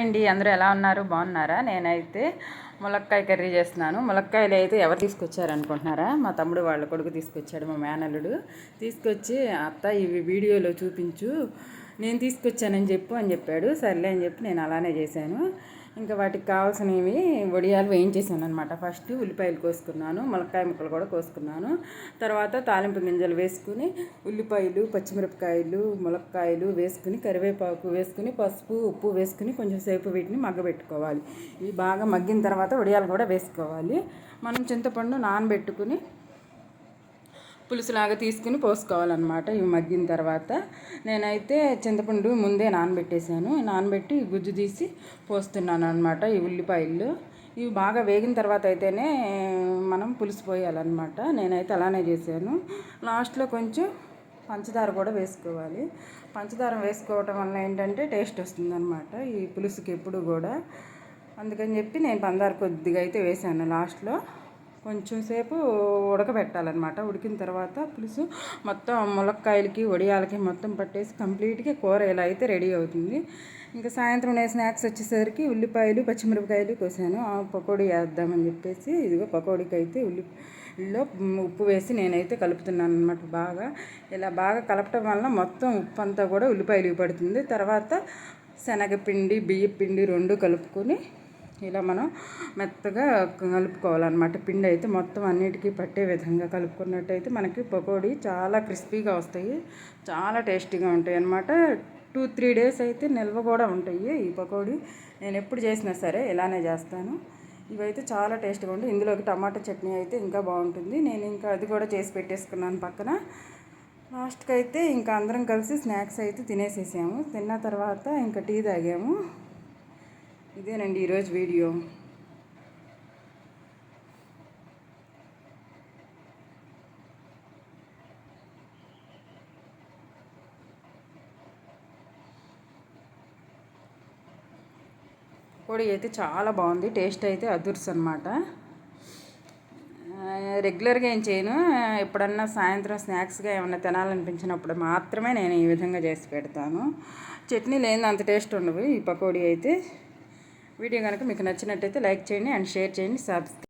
అండి అందరూ ఎలా ఉన్నారు? బాగున్నారా? నేనైతే ములక్కాయ కర్రీ చేస్తున్నాను. ములక్కాయలు అయితే ఎవరు తీసుకొచ్చారు అనుకుంటున్నారా మా తమ్ముడు వాళ్ళ కొడుకు తీసుకొచ్చాడు మా మేనల్లుడు. తీసుకొచ్చి అత్త ఇవి వీడియోలో చూపించు. నేను తీసుకొచ్చానని చెప్పు అని చెప్పాడు. సర్లే అని చెప్పి నేను అలానే చేశాను. ఇంకా వాటికి కావాల్సినవి వడియాలు వేయించేసాను అనమాట ఫస్ట్ ఉల్లిపాయలు కోసుకున్నాను. ములక్కాయ ముక్కలు కూడా కోసుకున్నాను. తర్వాత తాలింపు గింజలు వేసుకుని ఉల్లిపాయలు పచ్చిమిరపకాయలు ములక్కాయలు వేసుకుని కరివేపాకు వేసుకుని పసుపు ఉప్పు వేసుకుని కొంచెం సేపు వీటిని మగ్గబెట్టుకోవాలి. ఇవి బాగా మగ్గిన తర్వాత వడియాలు కూడా వేసుకోవాలి. మనం చింతపండు నానబెట్టుకుని పులుసులాగా తీసుకుని పోసుకోవాలన్నమాట ఇవి మగ్గిన తర్వాత. నేనైతే చింతపండు ముందే నానబెట్టేశాను. నానబెట్టి గుజ్జు తీసి పోస్తున్నాను అనమాట ఈ ఉల్లిపాయలు. ఇవి బాగా వేగిన తర్వాత అయితేనే మనం పులుసు పోయాలన్నమాట. నేనైతే అలానే చేశాను. లాస్ట్లో కొంచెం పంచదార కూడా వేసుకోవాలి. పంచదార వేసుకోవటం వల్ల ఏంటంటే టేస్ట్ వస్తుందన్నమాట ఈ పులుసుకి ఎప్పుడు కూడా. అందుకని చెప్పి నేను పందారు కొద్దిగా అయితే వేసాను లాస్ట్లో. కొంచెం సేపు ఉడకబెట్టాలన్నమాట. ఉడికిన తర్వాత పులుసు మొత్తం ములక్కాయలకి వడియాలకి మొత్తం పట్టేసి కంప్లీట్గా కూర ఇలా అయితే రెడీ అవుతుంది. ఇంకా సాయంత్రం నేను స్నాక్స్ వచ్చేసరికి ఉల్లిపాయలు పచ్చిమిరపకాయలు కోసాను. ఆ పకోడీ వేద్దామని చెప్పేసి ఇదిగో పకోడీకి అయితే ఉల్లి లో ఉప్పు వేసి నేనైతే కలుపుతున్నాను అనమాట బాగా. ఇలా బాగా కలపటం వల్ల మొత్తం ఉప్పు అంతా కూడా ఉల్లిపాయలు పడుతుంది. తర్వాత శనగపిండి బియ్య పిండి రెండు కలుపుకొని ఇలా మనం మెత్తగా కలుపుకోవాలన్నమాట. పిండి అయితే మొత్తం అన్నిటికీ పట్టే విధంగా కలుపుకున్నట్టయితే మనకి పకోడీ చాలా క్రిస్పీగా వస్తాయి. చాలా టేస్టీగా ఉంటాయి అన్నమాట టూ త్రీ డేస్ అయితే నిల్వ కూడా ఉంటాయి ఈ పకోడీ. నేను ఎప్పుడు చేసినా సరే ఇలానే చేస్తాను. ఇవైతే చాలా టేస్ట్గా ఉంటాయి. ఇందులోకి టమాటా చట్నీ అయితే ఇంకా బాగుంటుంది. నేను ఇంకా అది కూడా చేసి పెట్టేసుకున్నాను పక్కన. లాస్ట్కి అయితే ఇంకా అందరం కలిసి స్నాక్స్ అయితే తినేసేసాము. తిన్న తర్వాత ఇంకా టీ తాగాము. ఇదేనండి ఈరోజు వీడియో. పొడి అయితే చాలా బాగుంది టేస్ట్ అయితే అదుర్స్ అనమాట రెగ్యులర్గా ఏం చేయను ఎప్పుడన్నా సాయంత్రం స్నాక్స్గా ఏమన్నా తినాలనిపించినప్పుడు మాత్రమే నేను ఈ విధంగా చేసి పెడతాను. చట్నీ లేని అంత టేస్ట్ ఉండవు ఈ పకోడీ అయితే. వీడియో కనుక మీకు నచ్చినట్టయితే లైక్ చేయండి అండ్ షేర్ చేయండి సబ్స్క్రైబ్